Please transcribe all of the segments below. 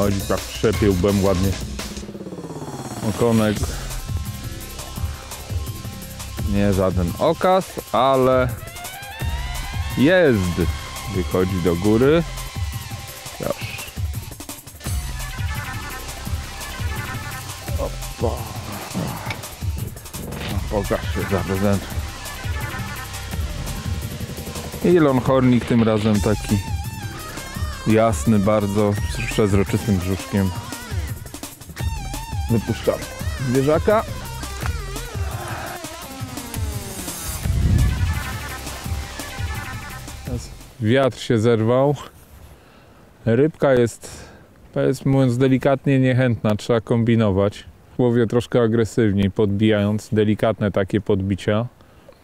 chodzi, tak trzepie łbem ładnie. Okonek. Nie żaden okaz, ale jest. Wychodzi do góry. Już. Opa. Pokaż się za prezent. I longhornik tym razem taki jasny bardzo, z przezroczystym brzuszkiem. Wypuszczamy zwierzaka. Wiatr się zerwał. Rybka jest, powiedzmy mówiąc delikatnie, niechętna. Trzeba kombinować. Łowię troszkę agresywniej, podbijając delikatne takie podbicia.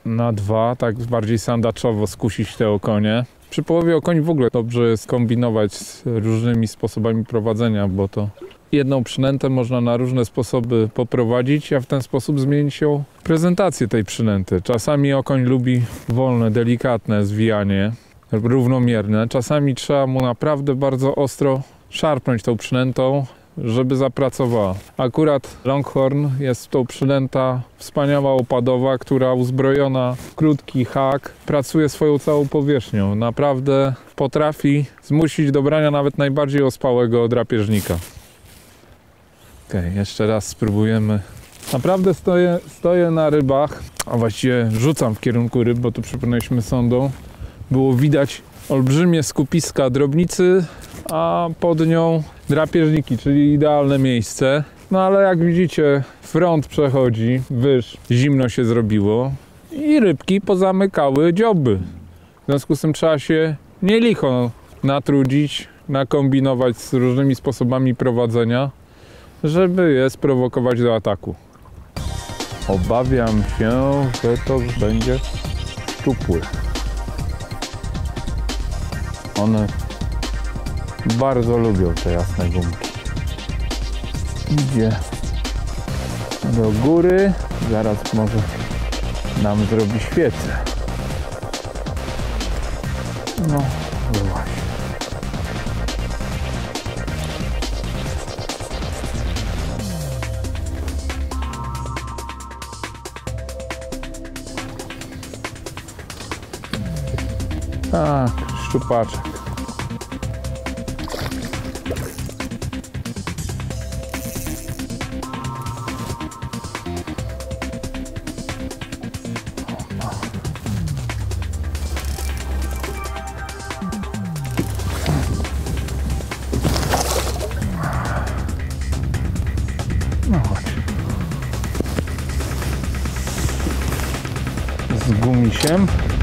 Na dwa, tak bardziej sandaczowo skusić te okonie. Przy połowie okoni w ogóle dobrze jest kombinować z różnymi sposobami prowadzenia, bo to jedną przynętę można na różne sposoby poprowadzić, a w ten sposób zmienić się prezentację tej przynęty. Czasami okoń lubi wolne, delikatne zwijanie, równomierne. Czasami trzeba mu naprawdę bardzo ostro szarpnąć tą przynętą, żeby zapracowała. Akurat Longhorn jest to przynęta wspaniała opadowa, która uzbrojona w krótki hak pracuje swoją całą powierzchnią. Naprawdę potrafi zmusić do brania nawet najbardziej ospałego drapieżnika. Ok, jeszcze raz spróbujemy. Naprawdę stoję, stoję na rybach, a właściwie rzucam w kierunku ryb, bo tu przypomnieliśmy sondą. Było widać olbrzymie skupiska drobnicy, a pod nią drapieżniki, czyli idealne miejsce. No ale jak widzicie, front przechodzi, wyż, zimno się zrobiło i rybki pozamykały dzioby. W związku z tym trzeba się nie licho natrudzić, nakombinować z różnymi sposobami prowadzenia, żeby je sprowokować do ataku. Obawiam się, że to będzie szczupły. One bardzo lubią te jasne gumki. Idzie do góry. Zaraz może nam zrobi świecę. No właśnie. Tak, szczupaczek. Gumisiem.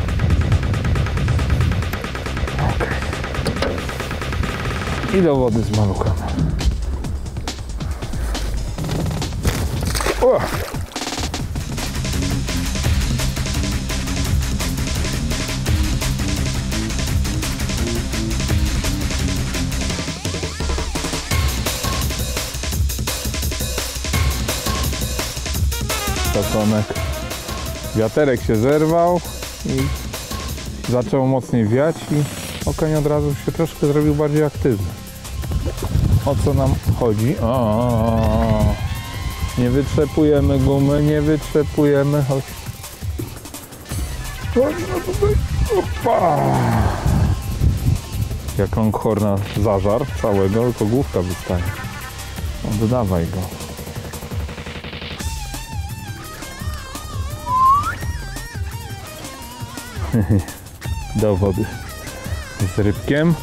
I do wody z! Tokonek. Wiaterek się zerwał i zaczął mocniej wiać i okoń od razu się troszkę zrobił bardziej aktywny. O co nam chodzi? O, nie wytrzepujemy gumy, nie wytrzepujemy. Chodź. No. Opa! Jak longhorna zażar całego, tylko główka wystaje. Oddawaj go. do wody z rybkiem.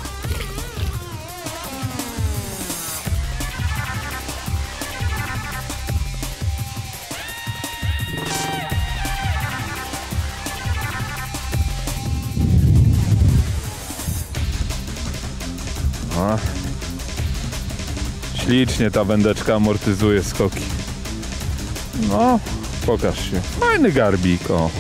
A. Ślicznie ta wędeczka amortyzuje skoki. No, pokaż się. Fajny garbik, o.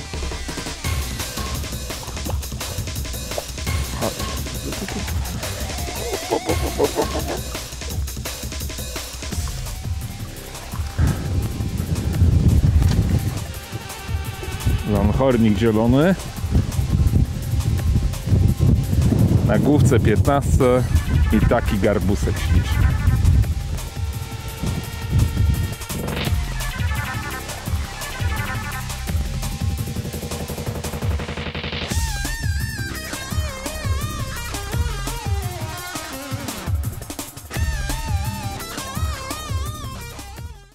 Longhornik zielony. Na główce 15 i taki garbusek śliczny.